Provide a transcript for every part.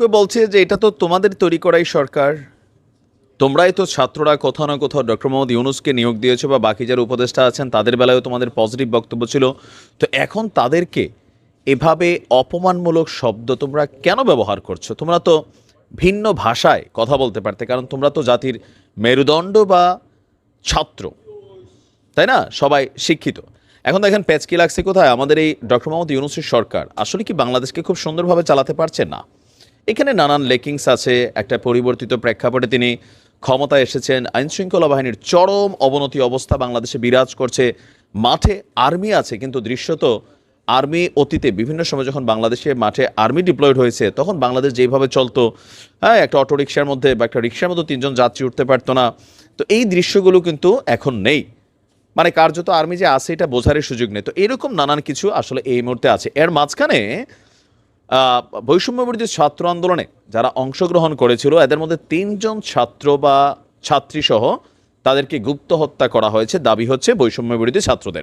কেউ বলছে যে এটা তো তোমাদের তৈরি করাই সরকার। তোমরাই তো ছাত্ররা কোথাও না কোথাও ডক্টর মোহাম্মদ ইউনুসকে নিয়োগ দিয়েছ বা বাকি যারা উপদেষ্টা আছেন, তাদের বেলায়ও তোমাদের পজিটিভ বক্তব্য ছিল। তো এখন তাদেরকে এভাবে অপমানমূলক শব্দ তোমরা কেন ব্যবহার করছ? তোমরা তো ভিন্ন ভাষায় কথা বলতে পারতে, কারণ তোমরা তো জাতির মেরুদণ্ড বা ছাত্র। তাই না? সবাই শিক্ষিত। এখন দেখেন প্যাচকি লাগছে কোথায়? আমাদের এই ডক্টর মোহাম্মদ ইউনুসের সরকার। আসলে কি বাংলাদেশকে খুব সুন্দরভাবে চালাতে পারছে? না। এখানে নানান লেকিংস আছে, একটা পরিবর্তিত প্রেক্ষাপটে তিনি ক্ষমতায় এসেছেন। আইনশৃঙ্খলা বাহিনীর চরম অবনতি অবস্থা বাংলাদেশে বিরাজ করছে। মাঠে আর্মি আছে, কিন্তু দৃশ্যত আর্মি অতীতে বিভিন্ন সময় যখন বাংলাদেশে মাঠে আর্মি ডিপ্লয়েড হয়েছে, তখন বাংলাদেশ যেভাবে চলতো হ্যাঁ একটা অটো রিক্সার মধ্যে বা একটা রিক্সার মধ্যে তিনজন যাত্রী উঠতে পারতো না। তো এই দৃশ্যগুলো কিন্তু এখন নেই। মানে কার্যত আর্মি যে আছে, এটা বোঝার সুযোগ নেই। তো এরকম নানান কিছু আসলে এই মুহূর্তে আছে। এর মাঝখানে আহ, ছাত্র আন্দোলনে যারা অংশগ্রহণ করেছিল এদের মধ্যে তিনজন ছাত্র বা ছাত্রী সহ তাদেরকে গুপ্ত হত্যা করা হয়েছে। দাবি হচ্ছে বৈষম্য বিরোধী ছাত্রদের।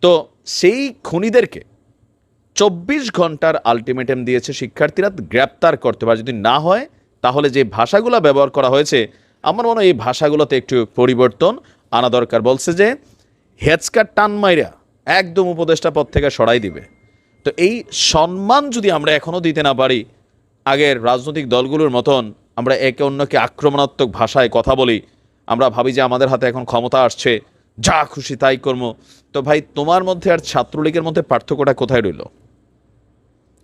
তো সেই খুনিদেরকে চব্বিশ ঘণ্টার আলটিমেটাম দিয়েছে শিক্ষার্থীরা গ্রেপ্তার করতে পারে যদি না হয় তাহলে যে ভাষাগুলো ব্যবহার করা হয়েছে আমার মনে হয় এই ভাষাগুলোতে একটু পরিবর্তন আনা দরকার। বলছে যে হেচকার টান মাইরা একদম উপদেষ্টা পদ থেকে সরাই দিবে। তো এই সম্মান যদি আমরা এখনও দিতে না পারি, আগের রাজনৈতিক দলগুলোর মতন আমরা একে অন্যকে আক্রমণাত্মক ভাষায় কথা বলি, আমরা ভাবি যে আমাদের হাতে এখন ক্ষমতা আসছে, যা খুশি তাই কর্ম তো ভাই, তোমার মধ্যে আর ছাত্রলীগের মধ্যে পার্থক্যটা কোথায় রইল?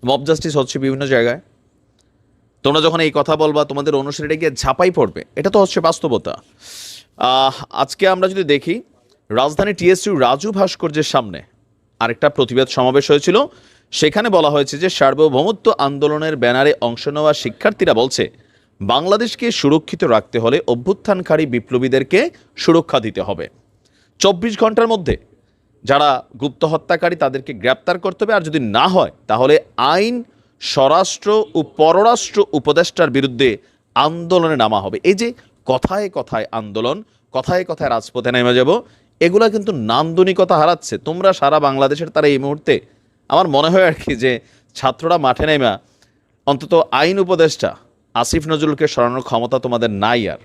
মব জাস্টিস হচ্ছে বিভিন্ন জায়গায়। তোমরা যখন এই কথা বলবা, তোমাদের অনুসারীরা গিয়ে ঝাঁপাই পড়বে। এটা তো হচ্ছে বাস্তবতা। আজকে আমরা যদি দেখি, রাজধানী টিএসইউ রাজু ভাস্কর্যের সামনে আরেকটা প্রতিবাদ সমাবেশ হয়েছিল। সেখানে বলা হয়েছে যে সার্বভৌমত্ব আন্দোলনের ব্যানারে অংশ নেওয়া শিক্ষার্থীরা বলছে, বাংলাদেশকে সুরক্ষিত রাখতে হলে অভ্যুত্থানকারী বিপ্লবীদেরকে সুরক্ষা দিতে হবে। চব্বিশ ঘণ্টার মধ্যে যারা গুপ্ত হত্যাকারী তাদেরকে গ্রেপ্তার করতে হবে, আর যদি না হয়, তাহলে আইন, স্বরাষ্ট্র ও পররাষ্ট্র উপদেষ্টার বিরুদ্ধে আন্দোলনে নামা হবে। এই যে কথায় কথায় আন্দোলন, কথায় কথায় রাজপথে নেমে যাব, এগুলা কিন্তু নান্দনিকতা হারাচ্ছে। তোমরা সারা বাংলাদেশের তারা এই মুহূর্তে আমার মনে হয় আর কি যে ছাত্ররা মাঠে নেমা অন্তত আইন উপদেষ্টা আসিফ নজরুলকে সরানোর ক্ষমতা তোমাদের নাই আর।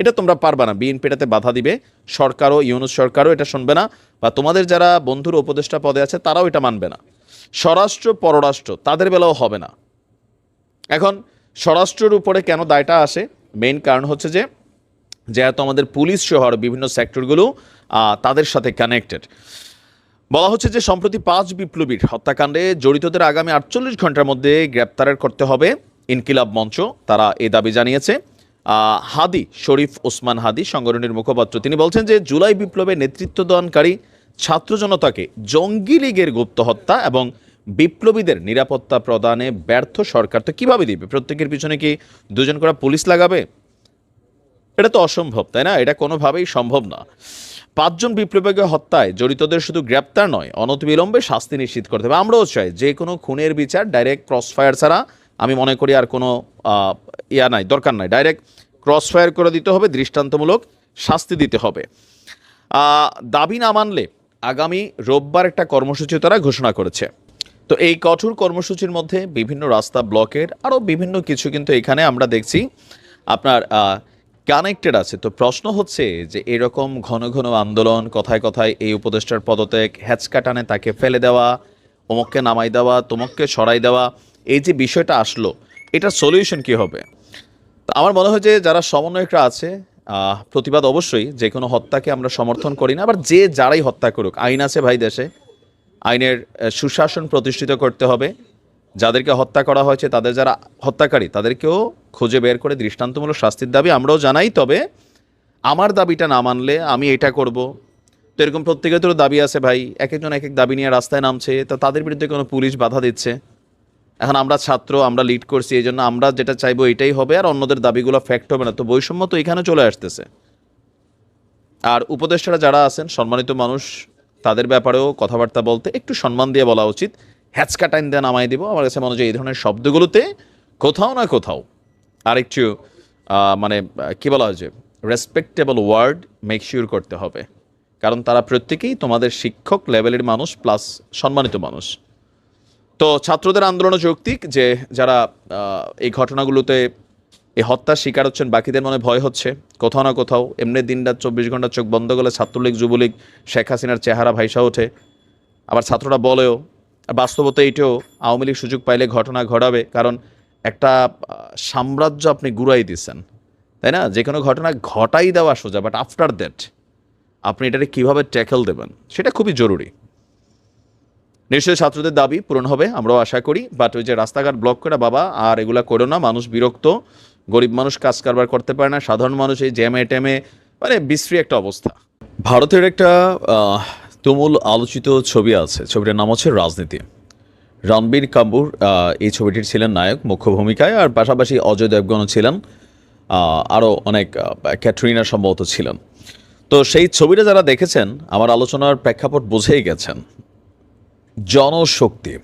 এটা তোমরা পারবা না। বিএনপি এটাতে বাধা দিবে, সরকারও, ইউনুস সরকারও এটা শুনবে না বা তোমাদের যারা বন্ধুর উপদেষ্টা পদে আছে তারাও এটা মানবে না। স্বরাষ্ট্র, পররাষ্ট্র, তাদের বেলাও হবে না। এখন স্বরাষ্ট্রের উপরে কেন দায়টা আসে? মেইন কারণ হচ্ছে যে, যেহেতু আমাদের পুলিশ শহর বিভিন্ন সেক্টরগুলো তাদের সাথে কানেক্টেড বলা হচ্ছে যে সম্প্রতি পাঁচ বিপ্লবীর হত্যাকাণ্ডে জড়িতদের আগামী আটচল্লিশ ঘণ্টার মধ্যে গ্রেপ্তারের করতে হবে ইনকিলাব মঞ্চ, তারা এ দাবি জানিয়েছে। হাদি, শরীফ ওসমান হাদি সংগঠনের মুখপাত্র, তিনি বলছেন যে জুলাই বিপ্লবে নেতৃত্ব দানকারী ছাত্র জনতাকে জঙ্গি লীগের গুপ্ত হত্যা এবং বিপ্লবীদের নিরাপত্তা প্রদানে ব্যর্থ সরকার, তো কীভাবে দিবে? প্রত্যেকের পিছনে কি দুজন করে পুলিশ লাগাবে? এটা তো অসম্ভব, তাই না? এটা কোনোভাবেই সম্ভব না। পাঁচজন বিপ্লবীকে হত্যায় জড়িতদের শুধু গ্রেপ্তার নয়, অনতিবিলম্বে শাস্তি নিশ্চিত করতে হবে। আমরাও চাই যে কোনো খুনের বিচার ডাইরেক্ট ক্রস ফায়ার ছাড়া, আমি মনে করি আর কোনো ইয়া নাই, দরকার নাই। ডাইরেক্ট ক্রস ফায়ার করে দিতে হবে, দৃষ্টান্তমূলক শাস্তি দিতে হবে। দাবি না মানলে আগামী রোববার একটা কর্মসূচি তারা ঘোষণা করেছে। তো এই কঠোর কর্মসূচির মধ্যে বিভিন্ন রাস্তা ব্লকের আরও বিভিন্ন কিছু কিন্তু এখানে আমরা দেখছি। আপনার কানেক্টেড আছে। তো প্রশ্ন হচ্ছে যে এরকম ঘন ঘন আন্দোলন, কথায় কথায় এই উপদেষ্টার পদত্যাগ হ্যাচকা টানে তাকে ফেলে দেওয়া, অমুককে নামাই দেওয়া, তোমককে সরাই দেওয়া, এই যে বিষয়টা আসলো, এটার সলিউশন কি হবে? তো আমার মনে হয় যে যারা সমন্বয়করা আছে প্রতিবাদ অবশ্যই, যে কোনো হত্যাকে আমরা সমর্থন করি না, আবার যে যারাই হত্যা করুক, আইন আছে ভাই দেশে, আইনের সুশাসন প্রতিষ্ঠিত করতে হবে। যাদেরকে হত্যা করা হয়েছে, তাদের যারা হত্যাকারী, তাদেরকেও খুঁজে বের করে দৃষ্টান্তমূলক শাস্তির দাবি আমরাও জানাই, তবে আমার দাবিটা না মানলে আমি এটা করব। তো এরকম প্রত্যেকের দাবি আছে ভাই, এক একজন এক এক দাবি নিয়ে রাস্তায় নামছে, তো তাদের বিরুদ্ধে কোনো পুলিশ বাধা দিচ্ছে? এখন আমরা ছাত্র, আমরা লিড করছি, এই জন্য আমরা যেটা চাইব এটাই হবে, আর অন্যদের দাবিগুলো ফ্যাক্ট হবে না। তো বৈষম্য তো এখানে চলে আসতেছে। আর উপদেষ্টারা যারা আছেন, সম্মানিত মানুষ, তাদের ব্যাপারেও কথাবার্তা বলতে একটু সম্মান দিয়ে বলা উচিত। হ্যাচকা টাইম দিয়ে নামাই দিব। আমার কাছে মনে হয় এই ধরনের শব্দগুলোতে কোথাও না কোথাও আরেকটু মানে কি বলা হয় যে রেসপেক্টেবল ওয়ার্ড মেক শিওর করতে হবে। কারণ তারা প্রত্যেকেই তোমাদের শিক্ষক লেভেলের মানুষ প্লাস সম্মানিত মানুষ। তো ছাত্রদের আন্দোলন যৌক্তিক যে, যারা এই ঘটনাগুলোতে এই হত্যার শিকার হচ্ছেন, বাকিদের মনে ভয় হচ্ছে। কোথাও না কোথাও এমনি দিন রাত চব্বিশ ঘণ্টা চোখ বন্ধ করলে ছাত্রলীগ, যুবলীগ, শেখ হাসিনার চেহারা ভাইসা ওঠে। আবার ছাত্ররা বলেও বাস্তবতা এইটাও আওয়ামী লীগ সুযোগ পাইলে ঘটনা ঘটাবে, কারণ একটা সাম্রাজ্য আপনি গুড়াই দিচ্ছেন তাই না? যে কোনো ঘটনা ঘটাই দেওয়া সোজা বাট আফটার দ্যাট আপনি এটাকে কীভাবে ট্যাকেল দেবেন, সেটা খুবই জরুরি। নিশ্চয়ই ছাত্রদের দাবি পূরণ হবে, আমরাও আশা করি বাট ওই যে রাস্তাঘাট ব্লক করে, বাবা, আর এগুলা করো না, মানুষ বিরক্ত, গরিব মানুষ কাজ কারবার করতে পারে না, সাধারণ মানুষ এই জ্যামে ট্যামে মানে বিশ্রী একটা অবস্থা। ভারতের একটা তুমুল আলোচিত ছবি আছে। ছবিটার নাম হচ্ছে রাজনীতি। রণবীর কাপুর এই ছবিটির ছিলেন নায়ক, মুখ্য ভূমিকায়, আর পাশাপাশি অজয় দেবগণও ছিলেন আরও অনেক ক্যাটরিনা সম্ভবত ছিলেন। তো সেই ছবিটা যারা দেখেছেন, আমার আলোচনার প্রেক্ষাপট বুঝেই গেছেন। জনশক্তি।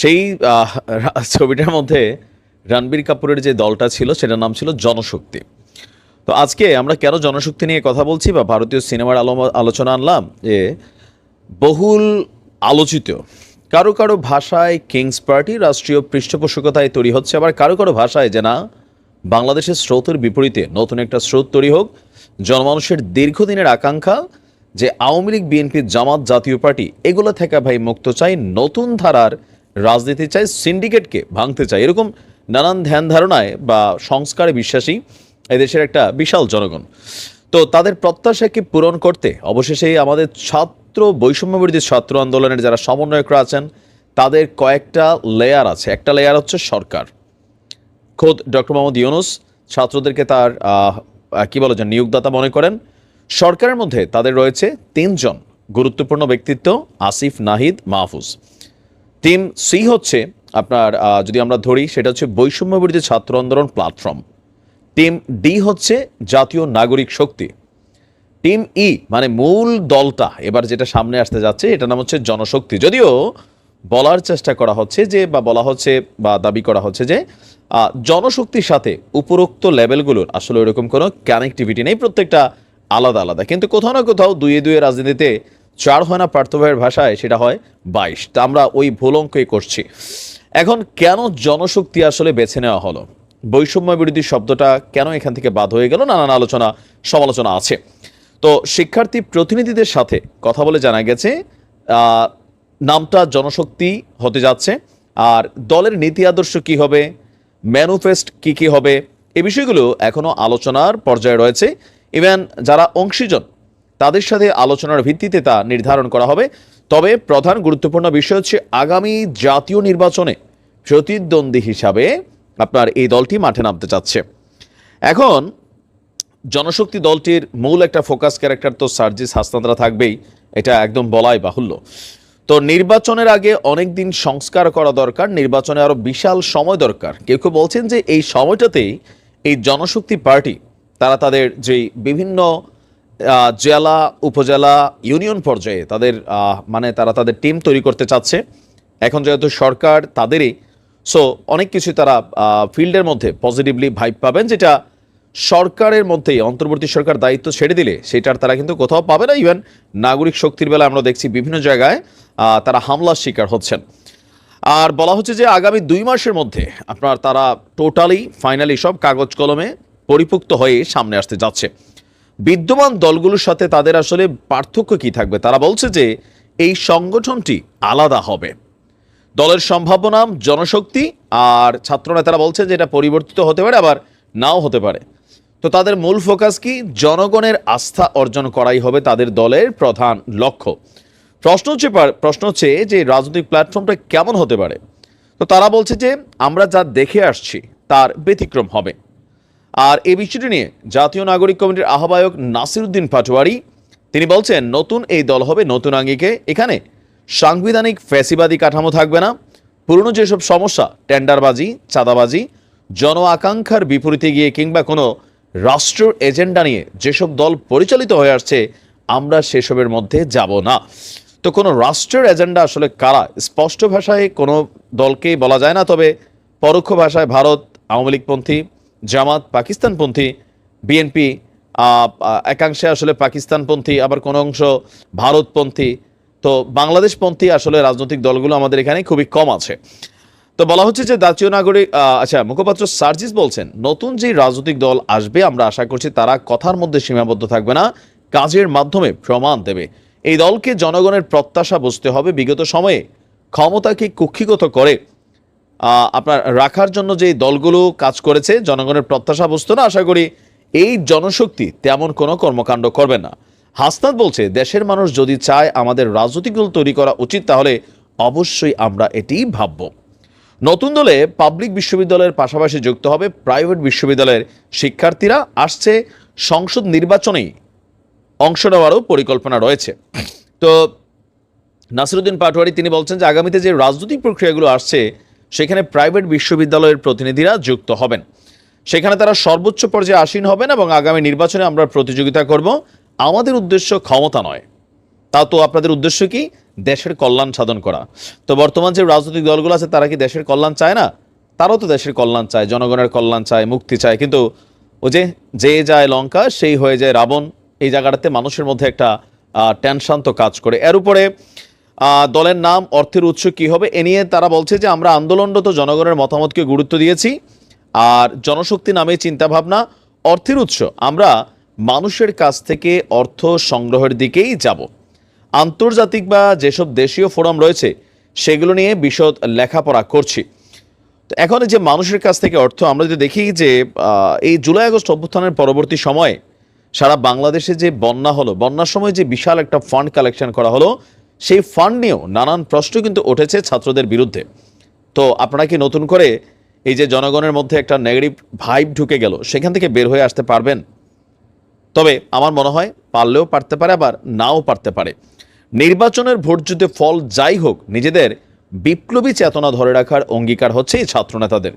সেই ছবিটার মধ্যে রণবীর কাপুরের যে দলটা ছিল, সেটার নাম ছিল জনশক্তি। তো আজকে আমরা কেন জনশক্তি নিয়ে কথা বলছি বা ভারতীয় সিনেমার আলো- আলোচনা আনলাম যে বহুল আলোচিত, কারও কারও ভাষায় কিংস পার্টি রাষ্ট্রীয় পৃষ্ঠপোষকতায় তৈরি হচ্ছে, আবার কারও কারও ভাষায় যে না, বাংলাদেশের স্রোতের বিপরীতে নতুন একটা স্রোত তৈরি হোক, জনমানুষের দীর্ঘদিনের আকাঙ্ক্ষা যে আওয়ামী লীগ বিএনপির জামাত জাতীয় পার্টি, এগুলো থেকে ভাই মুক্ত চাই, নতুন ধারার রাজনীতি চাই সিন্ডিকেটকে ভাঙতে চাই, এরকম নানান ধ্যান ধারণায় বা সংস্কারে বিশ্বাসী এদেশের একটা বিশাল জনগণ। তো তাদের প্রত্যাশাকে পূরণ করতে? অবশেষে আমাদের ছাত্র বৈষম্যবিরোধী ছাত্র আন্দোলনের যারা সমন্বয়করা আছেন, তাদের কয়েকটা লেয়ার আছে। একটা লেয়ার হচ্ছে সরকার। খোদ ডক্টর মোহাম্মদ ইউনুস ছাত্রদেরকে তার কি বলে যে নিয়োগদাতা মনে করেন, সরকারের মধ্যে তাদের রয়েছে তিনজন গুরুত্বপূর্ণ ব্যক্তিত্ব, আসিফ, নাহিদ, মাহফুজ। টিম সি হচ্ছে আপনার যদি আমরা ধরি, সেটা হচ্ছে বৈষম্য বিরোধী ছাত্র আন্দোলন প্ল্যাটফর্ম টিম ডি হচ্ছে জাতীয় নাগরিক শক্তি। টিম ই মানে মূল দলটা, এবার যেটা সামনে আসতে যাচ্ছে এটা নাম হচ্ছে জনশক্তি। যদিও বলার চেষ্টা করা হচ্ছে যে, বা বলা হচ্ছে, বা দাবি করা হচ্ছে যে জনশক্তির সাথে উপরোক্ত লেভেলগুলোর আসলে ওইরকম কোনো কানেক্টিভিটি নেই, প্রত্যেকটা আলাদা আলাদা। কিন্তু কোথাও না কোথাও দুয়ে দুয়ে রাজনীতিতে চার হয় না পার্থ ভাইয়ের ভাষায়, সেটা হয় বাইশ। তা আমরা ওই ভুল অঙ্কই করছি। এখন কেন জনশক্তি আসলে বেছে নেওয়া হলো? বৈষম্য বিরোধী শব্দটা কেন এখান থেকে বাদ হয়ে গেল? নানান আলোচনা সমালোচনা আছে। তো শিক্ষার্থী প্রতিনিধিদের সাথে কথা বলে জানা গেছে নামটা জনশক্তি হতে যাচ্ছে, আর দলের নীতি আদর্শ কি হবে, ম্যানুফেস্ট কি কি হবে, এ বিষয়গুলো এখনও আলোচনার পর্যায়ে রয়েছে। ইভেন যারা অংশীজন, তাদের সাথে আলোচনার ভিত্তিতে তা নির্ধারণ করা হবে। তবে প্রধান গুরুত্বপূর্ণ বিষয় হচ্ছে, আগামী জাতীয় নির্বাচনে প্রতিদ্বন্দ্বী হিসাবে আপনার এই দলটি মাঠে নামতে চাচ্ছে। এখন, জনশক্তি দলটির মূল একটা ফোকাস ক্যারেক্টার তো সার্জিস হাসনাদরা থাকবেই, এটা একদম বলাই বাহুল্য। তো নির্বাচনের আগে অনেক দিন সংস্কার করা দরকার, নির্বাচনে আরও বিশাল সময় দরকার। কেউ কেউ বলছেন যে এই সময়টাতেই এই জনশক্তি পার্টি, তারা তাদের যেই বিভিন্ন জেলা, উপজেলা, ইউনিয়ন পর্যায়ে তাদের মানে তারা তাদের টিম তৈরি করতে চাচ্ছে। এখন যেহেতু সরকার তাদেরই সো অনেক কিছু তারা ফিল্ডের মধ্যে পজিটিভলি ভাইব পাবেন, যেটা সরকারের মধ্যেই, অন্তর্বর্তী সরকার দায়িত্ব ছেড়ে দিলে, সেটার তারা কিন্তু কোথাও পাবে না। ইভেন নাগরিক শক্তির বেলা আমরা দেখছি বিভিন্ন জায়গায় তারা হামলার শিকার হচ্ছেন। আর বলা হচ্ছে যে, আগামী দুই মাসের মধ্যে আপনার তারা টোটালি ফাইনালি সব কাগজ কলমে পরিপুক্ত হয়ে সামনে আসতে যাচ্ছে। বিদ্যমান দলগুলোর সাথে তাদের আসলে পার্থক্য কি থাকবে? তারা বলছে যে, এই সংগঠনটি আলাদা হবে। দলের সম্ভাবনা জনশক্তি, আর ছাত্র নেতারা বলছে যে এটা পরিবর্তিত হতে পারে, আবার নাও হতে পারে। তো তাদের মূল ফোকাস কি? জনগণের আস্থা অর্জন করাই হবে তাদের দলের প্রধান লক্ষ্য। প্রশ্ন হচ্ছে প্রশ্ন হচ্ছে যে রাজনৈতিক প্ল্যাটফর্মটা কেমন হতে পারে? তো তারা বলছে যে আমরা যা দেখে আসছি তার ব্যতিক্রম হবে। আর এই বিষয়টি নিয়ে জাতীয় নাগরিক কমিটির আহ্বায়ক নাসিরুদ্দিন পাটোয়ারি, তিনি বলছেন, নতুন এই দল হবে নতুন আঙ্গিকে। এখানে সাংবিধানিক ফ্যাসিবাদী কাঠামো থাকবে না। পুরনো যেসব সমস্যা, টেন্ডারবাজি, চাঁদাবাজি, জন আকাঙ্ক্ষার বিপরীতে গিয়ে কিংবা কোনো রাষ্ট্রের এজেন্ডা নিয়ে যেসব দল পরিচালিত হয়ে আসছে, আমরা সেসবের মধ্যে যাব না। তো কোনো রাষ্ট্রের এজেন্ডা আসলে কারা? স্পষ্ট ভাষায় কোনো দলকেই বলা যায় না, তবে পরোক্ষ ভাষায় ভারত, আওয়ামী লীগপন্থী, জামাত, পাকিস্তানপন্থী, বিএনপি একাংশে আসলে পাকিস্তানপন্থী, আবার কোনো অংশ ভারতপন্থী তো বাংলাদেশপন্থী আসলে রাজনৈতিক দলগুলো আমাদের এখানে খুবই কম আছে। তো বলা হচ্ছে যে জাতীয় নাগরিক আচ্ছা মুখপাত্র সার্জিস বলছেন, নতুন যে রাজনৈতিক দল আসবে, আমরা আশা করছি তারা কথার মধ্যে সীমাবদ্ধ থাকবে না, কাজের মাধ্যমে প্রমাণ দেবে। এই দলকে জনগণের প্রত্যাশা বুঝতে হবে, বিগত সময়ে ক্ষমতাকে কুক্ষিগত করে আপনার রাখার জন্য যে দলগুলো কাজ করেছে, জনগণের প্রত্যাশা বুঝতো না, আশা করি এই জনশক্তি তেমন কোনো কর্মকাণ্ড করবে না। হাসনাত বলছে, দেশের মানুষ যদি চায় আমাদের রাজনৈতিক দল তৈরি করা উচিত, তাহলে অবশ্যই আমরা এটি ভাববো। নতুন দলে পাবলিক বিশ্ববিদ্যালয়ের পাশাপাশি যুক্ত হবে প্রাইভেট বিশ্ববিদ্যালয়ের শিক্ষার্থীরা। আসছে সংসদ নির্বাচনেই অংশ নেওয়ারও পরিকল্পনা রয়েছে। তো নাসিরুদ্দিন পাটোয়ারি, তিনি বলছেন যে আগামীতে যে রাজনৈতিক প্রক্রিয়াগুলো আসছে, সেখানে প্রাইভেট বিশ্ববিদ্যালয়ের প্রতিনিধিরা যুক্ত হবেন। সেখানে তারা সর্বোচ্চ পর্যায়ে আসীন হবেন এবং আগামী নির্বাচনে আমরা প্রতিযোগিতা করব। আমাদের উদ্দেশ্য ক্ষমতা নয়। তা তো আপনাদের উদ্দেশ্য কি? দেশের কল্যাণ সাধন করা। তো বর্তমান যে রাজনৈতিক দলগুলো আছে, তারা কি দেশের কল্যাণ চায় না? তারাও তো দেশের কল্যাণ চায়, জনগণের কল্যাণ চায়, মুক্তি চায়। কিন্তু ও যে যে যায় লঙ্কা, সেই হয়ে যায় রাবণ। এই জায়গাটাতে মানুষের মধ্যে একটা টেনশন তো কাজ করে। এর উপরে দলের নাম, অর্থের উৎস কি হবে, এ নিয়ে তারা বলছে যে আমরা আন্দোলনরত জনগণের মতামতকে গুরুত্ব দিয়েছি। আর জনশক্তি নামে চিন্তাভাবনা, অর্থের উৎস। আমরা মানুষের কাছ থেকে অর্থ সংগ্রহের দিকেই যাব। আন্তর্জাতিক বা যেসব দেশীয় ফোরাম রয়েছে, সেগুলো নিয়ে বিশদ লেখাপড়া করছি। তো এখন যে মানুষের কাছ থেকে অর্থ, আমরা যদি দেখি যে এই জুলাই আগস্ট অভ্যুত্থানের পরবর্তী সময়ে সারা বাংলাদেশে যে বন্যা হলো, বন্যার সময় যে বিশাল একটা ফান্ড কালেকশন করা হলো, সেই ফান্ড নিয়েও নানান প্রশ্ন কিন্তু উঠেছে ছাত্রদের বিরুদ্ধে। তো আপনারা কি নতুন করে এই যে জনগণের মধ্যে একটা নেগেটিভ ভাইব ঢুকে গেল, সেখান থেকে বের হয়ে আসতে পারবেন? তবে আমার মনে হয় পারলেও পারতে পারে, আবার নাও পারতে পারে। নির্বাচনের ভোট যুদ্ধে ফল যাই হোক, নিজেদের বিপ্লবী চেতনা ধরে রাখার অঙ্গীকার হচ্ছে এই ছাত্রনেতাদের।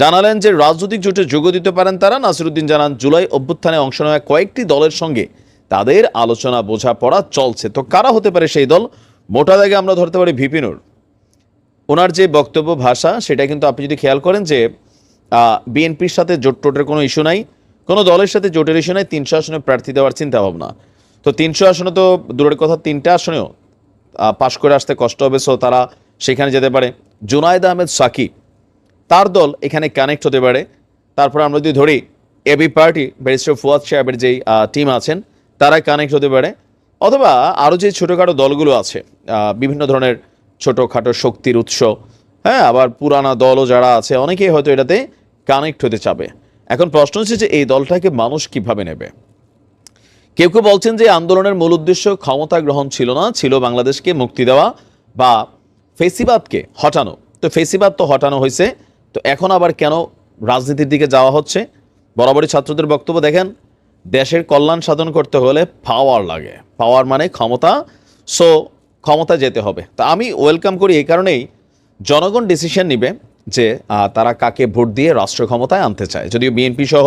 জানালেন যে রাজনৈতিক জোটে যোগ দিতে পারেন তারা। নাসিরুদ্দিন জানান, জুলাই অভ্যুত্থানে অংশ নেওয়া কয়েকটি দলের সঙ্গে তাদের আলোচনা বোঝাপড়া চলছে। তো কারা হতে পারে সেই দল? মোটা দাগে আমরা ধরতে পারি ভিপিনুর ওনার যে বক্তব্য ভাষা, সেটা কিন্তু আপনি যদি খেয়াল করেন যে বিএনপির সাথে জোট টোটের কোনো ইস্যু নাই। কোনো দলের সাথে জোটের ইস্যু নাই, তিনশো আসনে প্রার্থী দেওয়ার চিন্তা ভাবনা তো তিনশো আসনে তো দূরের কথা, তিনটা আসনেও পাশ করে আসতে কষ্ট হবে সো তারা সেখানে যেতে পারে। জুনায়দ আহমেদ সাকি, তার দল এখানে কানেক্ট হতে পারে। তারপর আমরা যদি ধরি এবি পার্টি ব্যারিস্টার ফুয়াদ সাহেবের যেই টিম আছেন, তারা কানেক্ট হতে পারে। অথবা আরও যে ছোটোখাটো দলগুলো আছে বিভিন্ন ধরনের ছোটোখাটো শক্তির উৎস হ্যাঁ আবার পুরানা দলও যারা আছে, অনেকেই হয়তো এটাতে কানেক্ট হতে চাবে। এখন প্রশ্ন হচ্ছে যে এই দলটাকে মানুষ কীভাবে নেবে? কেউ কেউ বলছেন যে আন্দোলনের মূল উদ্দেশ্য ক্ষমতা গ্রহণ ছিল না, ছিল বাংলাদেশকে মুক্তি দেওয়া বা ফেসিবাদকে হটানো। তো ফেসিবাদ তো হটানো হয়েছে, তো এখন আবার কেন রাজনীতির দিকে যাওয়া হচ্ছে? বরাবরই ছাত্রদের বক্তব্য দেখেন, দেশের কল্যাণ সাধন করতে হলে পাওয়ার লাগে। পাওয়ার মানে ক্ষমতা সো ক্ষমতা যেতে হবে। তা আমি ওয়েলকাম করি এই কারণেই জনগণ ডিসিশন নিবে যে তারা কাকে ভোট দিয়ে রাষ্ট্র ক্ষমতায় আনতে চায়। যদিও বিএনপি সহ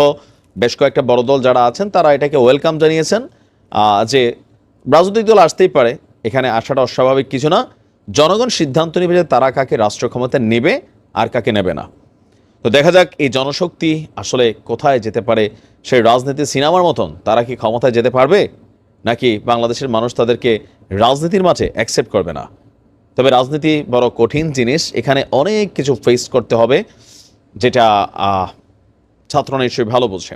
বেশ কয়েকটা বড় দল যারা আছেন, তারা এটাকে ওয়েলকাম জানিয়েছেন যে রাজনৈতিক দল আসতেই পারে, এখানে আসাটা অস্বাভাবিক কিছু না। জনগণ সিদ্ধান্ত নেবে যে তারা কাকে রাষ্ট্র ক্ষমতায় নেবে আর কাকে নেবে না। তো দেখা যাক এই জনশক্তি আসলে কোথায় যেতে পারে, সেই রাজনীতি সিনেমার মতন তারা কি ক্ষমতায় যেতে পারবে, নাকি বাংলাদেশের মানুষ তাদেরকে রাজনীতির মাঝে অ্যাকসেপ্ট করবে না? তবে রাজনীতি বড় কঠিন জিনিস। এখানে অনেক কিছু ফেস করতে হবে, যেটা ছাত্র নিশ্চয়ই ভালো বোঝে।